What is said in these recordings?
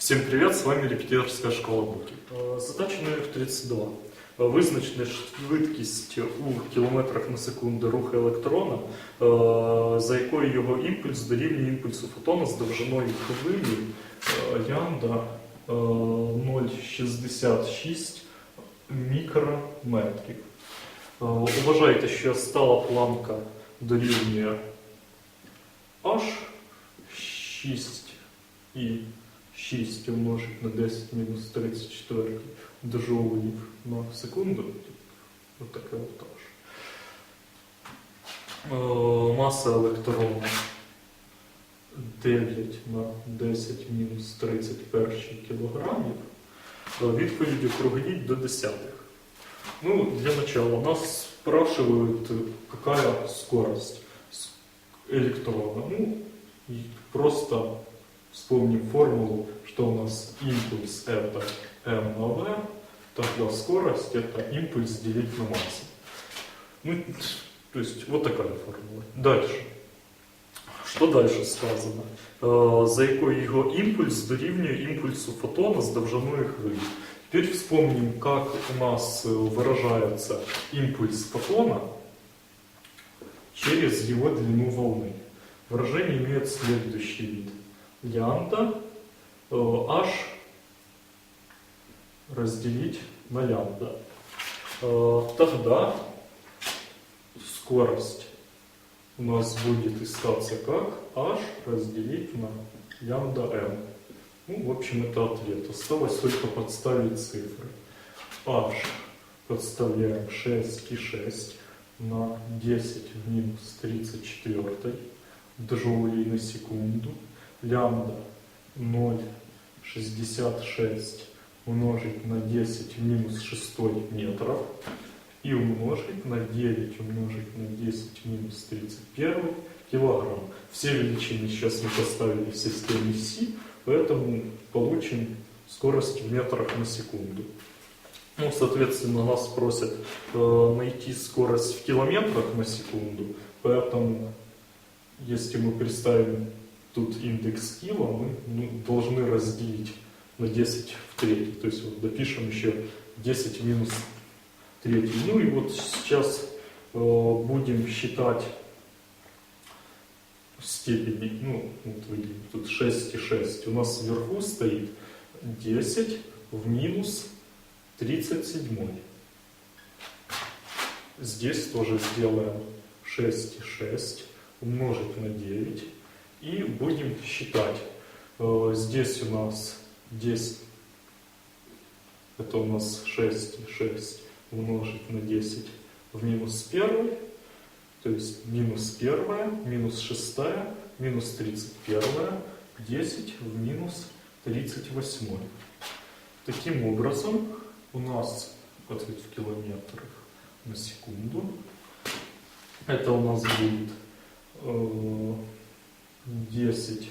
Всем привет, с вами репетиторська школа Буки. Е, Задача номер 32. Е, Визначте швидкість у кілометрах на секунду руху електрона, е, за якою його імпульс дорівнює імпульсу фотона з довжиною хвилі е, лямбда е, 0,66 мікрометрів. Е, Вважайте, що стала планка дорівнює h 6 і 6 умножить на 10 мінус 34 джоулів на секунду. Ось таке от аж. Е, Маса електрона 9 на 10 мінус 31 кілограмів. Е, Відповідь округліть до десятих. Ну, для начала нас спрашивают, какая скорость электрона. Ну, просто вспомним формулу, что у нас импульс это m на v, тогда скорость это импульс делить на массу. Ну, то есть вот такая формула. Дальше. Що далі сказано? Е, За якою його імпульс дорівнює імпульсу фотона з довжиною хвилі. Теперь вспомним, как у нас э, выражается импульс фотона через его длину волны. Выражение имеет следующий вид. Лямбда э, h разделить на лямбда. Э, Тогда скорость у нас будет искаться как h разделить на лямбда m. Ну, в общем, это ответ. Осталось только подставить цифры. h подставляем 6,6 на 10 в минус 34 джоулей на секунду. Лямбда 0,66 умножить на 10 в минус 6 метров и умножить на 9 умножить на 10 в минус 31 килограмм. Все величины сейчас мы поставили в системе Си, поэтому получим скорость в метрах на секунду. Ну, соответственно, нас просят э, найти скорость в километрах на секунду, поэтому если мы представим тут индекс кило, мы ну, должны разделить на 10 в третий. То есть вот допишем еще 10 в минус третий. Ну и вот сейчас э, будем считать степени. Ну, вот видим, тут 6 и 6. У нас вверху стоит 10 в минус 37. Здесь тоже сделаем 6 и 6 умножить на 9 и будем считать. Э, Здесь у нас 10, это у нас 6 и 6 умножить на 10 в минус 1, то есть минус 1, минус 6, минус 31, 10 в минус 38. Таким образом, у нас ответ в километрах на секунду. Это у нас будет э, 10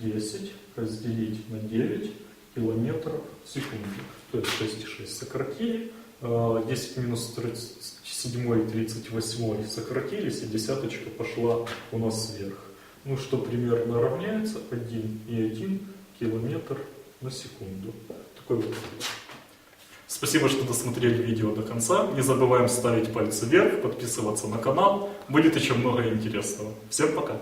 10 разделить на 9 километров в секунду. То есть 6,6 сократили, э, 10 минус 37 и 38 сократились, и десяточка пошла у нас вверх. Ну, что примерно равняется 1 и 1 километр на секунду. Такой вот. Спасибо, что досмотрели видео до конца. Не забываем ставить пальцы вверх, подписываться на канал. Будет еще много интересного. Всем пока!